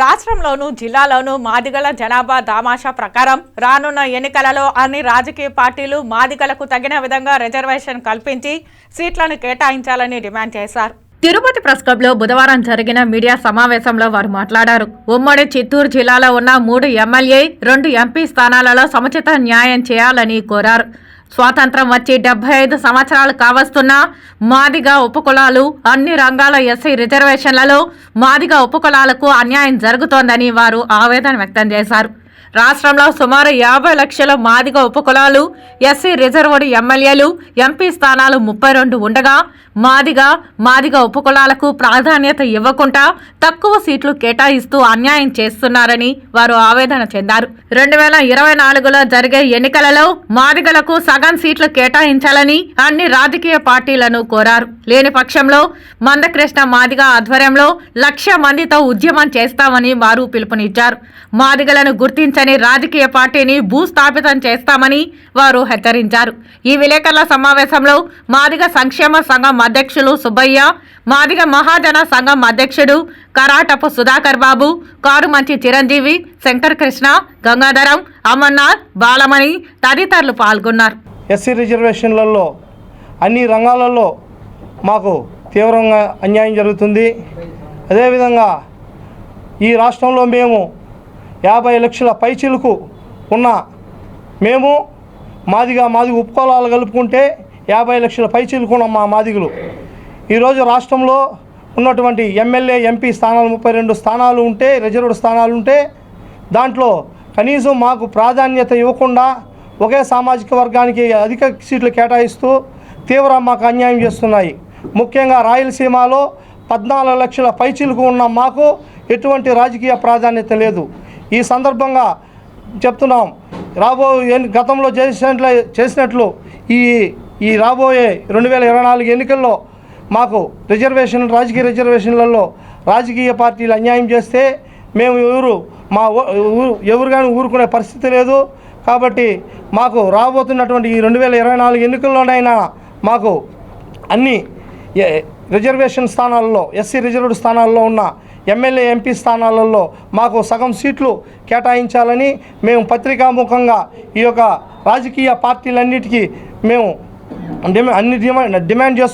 రాష్ట్రంలోనూ జిల్లాలోనూ మాదిగల జనాభా దామాషా ప్రకారం రానున్న ఎన్నికలలో అన్ని రాజకీయ పార్టీలు మాదిగలకు తగిన విధంగా రిజర్వేషన్ కల్పించి సీట్లను కేటాయించాలని డిమాండ్ చేశారు. తిరుపతి ప్రెస్ క్లబ్లో బుధవారం జరిగిన మీడియా సమావేశంలో వారు మాట్లాడారు. ఉమ్మడి చిత్తూరు జిల్లాలో ఉన్న మూడు ఎమ్మెల్యే రెండు ఎంపీ స్థానాలలో సముచిత న్యాయం చేయాలని కోరారు. స్వాతంత్రం వచ్చి డెబ్బై ఐదు సంవత్సరాలు కావస్తున్నా మాదిగా ఉపకులాలు అన్ని రంగాల ఎస్సీ రిజర్వేషన్లలో మాదిగా ఉపకులాలకు అన్యాయం జరుగుతోందని వారు ఆవేదన వ్యక్తం చేశారు. రాష్ట్రంలో సుమారు యాభై లక్షల మాదిగ ఉపకులాలు ఎస్సీ రిజర్వ్డ్ ఎమ్మెల్యేలు ఎంపీ స్థానాలు ముప్పై రెండు ఉండగా మాదిగ మాదిగ ఉపకులాలకు ప్రాధాన్యత ఇవ్వకుండా తక్కువ సీట్లు కేటాయిస్తూ అన్యాయం చేస్తున్నారని వారు ఆవేదన చెందారు. రెండు వేల ఇరవై నాలుగులో జరిగే ఎన్నికలలో మాదిగలకు సగం సీట్లు కేటాయించాలని అన్ని రాజకీయ పార్టీలను కోరారు. లేని పక్షంలో మందకృష్ణ మాదిగ ఆధ్వర్యంలో లక్ష మందితో ఉద్యమం చేస్తామని వారు పిలుపునిచ్చారు. మాదిగలను గుర్తించని రాజకీయ పార్టీని భూస్థాపితం చేస్తామని వారు హెచ్చరించారు. ఈ విలేకరుల సమావేశంలో మాదిగ సంక్షేమ సంఘం అధ్యక్షులు సుబ్బయ్య మాదిగ మహాజన సంఘం అధ్యక్షుడు కరాటపు సుధాకర్ బాబు కారుమంచి చిరంజీవి శంకర్ కృష్ణ గంగాధరం అమర్నాథ్ బాలమణి తదితరులు పాల్గొన్నారు. ఎస్సీ రిజర్వేషన్లలో అన్ని రంగాలలో మాకు తీవ్రంగా అన్యాయం జరుగుతుంది. అదేవిధంగా ఈ రాష్ట్రంలో మేము యాభై లక్షల పైచిలకు ఉన్న మేము మాదిగా మాదిగ ఉపకులాలు కలుపుకుంటే యాభై లక్షల పైచీలకు ఉన్న మా మాదిగులు. ఈరోజు రాష్ట్రంలో ఉన్నటువంటి ఎమ్మెల్యే ఎంపీ స్థానాలు ముప్పై రెండు స్థానాలు ఉంటే రిజర్వ్డ్ స్థానాలు ఉంటే దాంట్లో కనీసం మాకు ప్రాధాన్యత ఇవ్వకుండా ఒకే సామాజిక వర్గానికి అధిక సీట్లు కేటాయిస్తూ తీవ్ర మాకు అన్యాయం చేస్తున్నాయి. ముఖ్యంగా రాయలసీమలో పద్నాలుగు లక్షల పైచీలకు ఉన్న మాకు ఎటువంటి రాజకీయ ప్రాధాన్యత లేదు. ఈ సందర్భంగా చెప్తున్నాం. రాబో గతంలో చేసినట్లు చేసినట్లు ఈ ఈ రాబోయే రెండు వేల ఇరవై నాలుగు ఎన్నికల్లో మాకు రిజర్వేషన్ రాజకీయ రిజర్వేషన్లలో రాజకీయ పార్టీలు అన్యాయం చేస్తే మేము ఎవరు మా ఊ- ఊరు ఎవరు కానీ ఊరుకునే పరిస్థితి లేదు. కాబట్టి మాకు రాబోతున్నటువంటి ఈ రెండు వేల ఇరవై నాలుగు ఎన్నికల్లోనైనా మాకు అన్ని రిజర్వేషన్ స్థానాల్లో ఎస్సీ రిజర్వ్డ్ స్థానాల్లో ఉన్న ఎమ్మెల్యే ఎంపీ స్థానాలలో మాకు సగం సీట్లు కేటాయించాలని మేము పత్రికాముఖంగా ఈ యొక్క రాజకీయ పార్టీలన్నిటికీ మేము అన్ని డిమాండ్ డిమాండ్ చేస్తున్నాం.